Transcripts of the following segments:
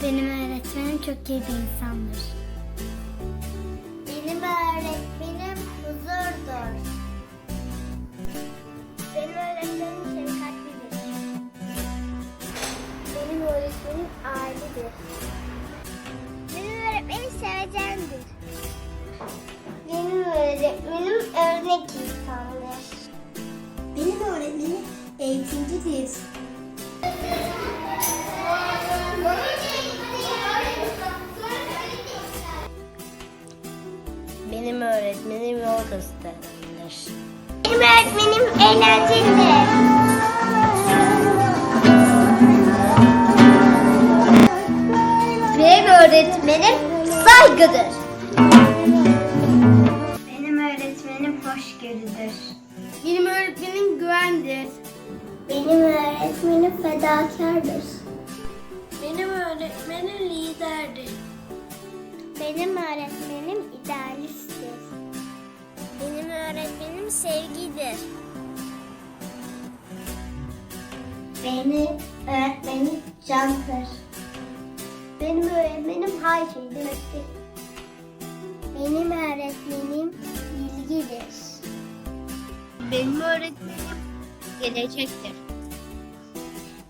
çok iyi bir insandır. Benim öğretmenim huzurdur. Benim öğretmenim şefkatlidir. Benim öğretmenim ailedir. Benim öğretmenim sevecendir. Benim öğretmenim örnek insandır. Benim öğretmenim eğitimcidir. öğretmenim yol gösterendir. Benim öğretmenim eğlencelidir. Benim öğretmenim saygıdır. Benim öğretmenim hoşgörüdür. Benim öğretmenim güvendir. Benim öğretmenim fedakardır. Benim öğretmenim liderdir. Benim öğretmenim Benim öğretmenim candır. Benim öğretmenim her şey demektir. Benim öğretmenim bilgidir. Benim öğretmenim gelecektir.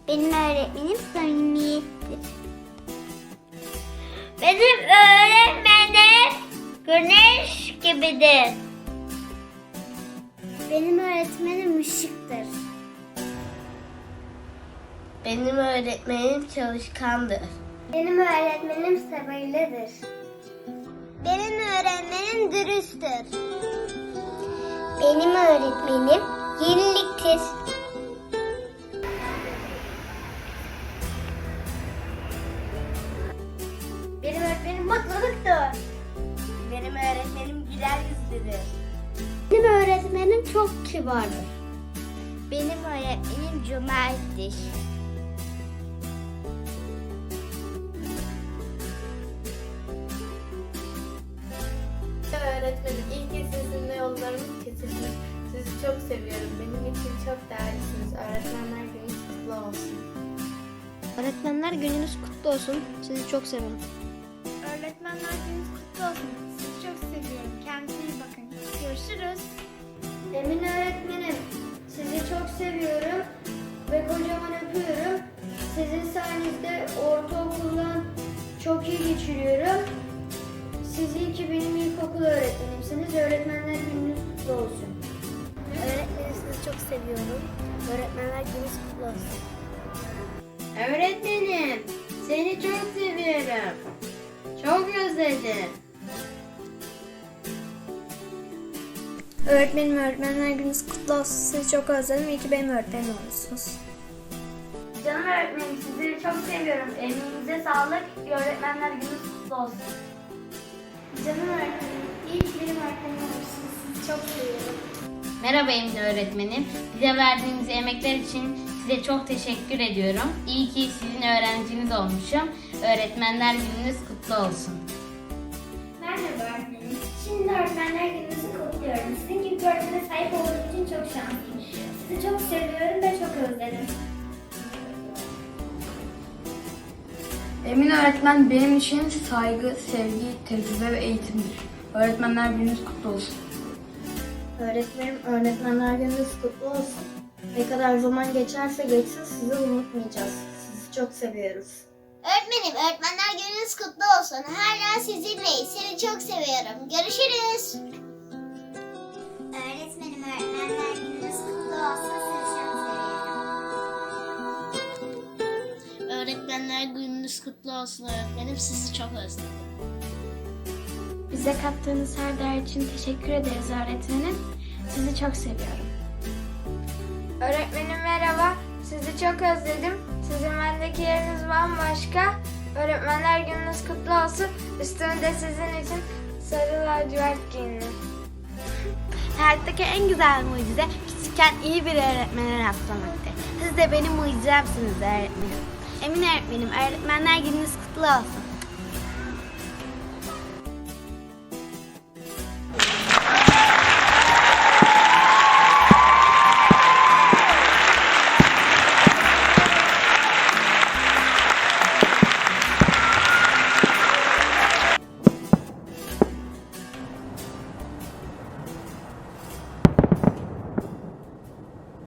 Benim öğretmenim samimiyettir. Benim öğretmenim güneş gibidir. Benim öğretmenim ışıktır. Benim öğretmenim çalışkandır. Benim öğretmenim sabırlıdır. Benim öğretmenim dürüsttür. Benim öğretmenim yeniliktir. Benim öğretmenim mutluluktur. Benim öğretmenim güler yüzlüdür. Benim öğretmenim çok kibardır. Benim öğretmenim cömerttir. Öğretmenim ilk kez sizinle yollarımız kesildi. Sizi çok seviyorum. Benim için çok değerlisiniz. Öğretmenler gününüz kutlu olsun. Öğretmenler gününüz kutlu olsun. Sizi çok seviyorum. Öğretmenler gününüz kutlu olsun. Sizi çok seviyorum. Kendinize iyi bakın. Görüşürüz. Emin öğretmenim, sizi çok seviyorum ve kocaman öpüyorum. Sizin sayenizde ortaokuldan çok iyi geçiriyorum. Siz iyi ki benim ilkokul öğretmenimsiniz. Öğretmenler gününüz kutlu olsun. Öğretmenim sizi çok seviyorum. Öğretmenler gününüz kutlu olsun. Öğretmenim seni çok seviyorum. Çok özledim. Öğretmenim öğretmenler gününüz kutlu olsun. Sizi çok özledim. İyi ki benim öğretmenim olursunuz. Canım öğretmenim sizleri çok seviyorum. Emeğinize sağlık. Öğretmenler gününüz kutlu olsun. Canım öğretmenim, iyi ki benim öğretmenim olursunuz. Sizi çok seviyorum. Merhaba Emine öğretmenim. Bize verdiğiniz emekler için size çok teşekkür ediyorum. İyi ki sizin öğrenciniz olmuşum. Öğretmenler gününüz kutlu olsun. Merhaba öğretmenim. Şimdi öğretmenler gününüzü kutluyorum. Sizin gibi bir öğretmene sahip olduğum için çok şanslıyım. Sizi çok seviyorum ve çok özledim. Emin öğretmen benim için saygı, sevgi, tecrübe ve eğitimdir. Öğretmenler gününüz kutlu olsun. Öğretmenim, öğretmenler gününüz kutlu olsun. Ne kadar zaman geçerse geçsin sizi unutmayacağız. Sizi çok seviyoruz. Öğretmenim, öğretmenler gününüz kutlu olsun. Hala sizinleyiz. Seni çok seviyorum. Görüşürüz. Gününüz kutlu olsun öğretmenim. Sizi çok özledim. Bize kattığınız her değer için teşekkür ederiz öğretmenim. Sizi çok seviyorum. Öğretmenim merhaba. Sizi çok özledim. Sizin bendeki yeriniz bambaşka. Öğretmenler gününüz kutlu olsun. Üstünde sizin için sarı lacivert giyinin. Hayattaki en güzel mucize küçükken iyi bir öğretmene rastlamaktır. Siz de benim mucizemsiniz öğretmenim. Emin öğretmenim, öğretmenler gününüz kutlu olsun.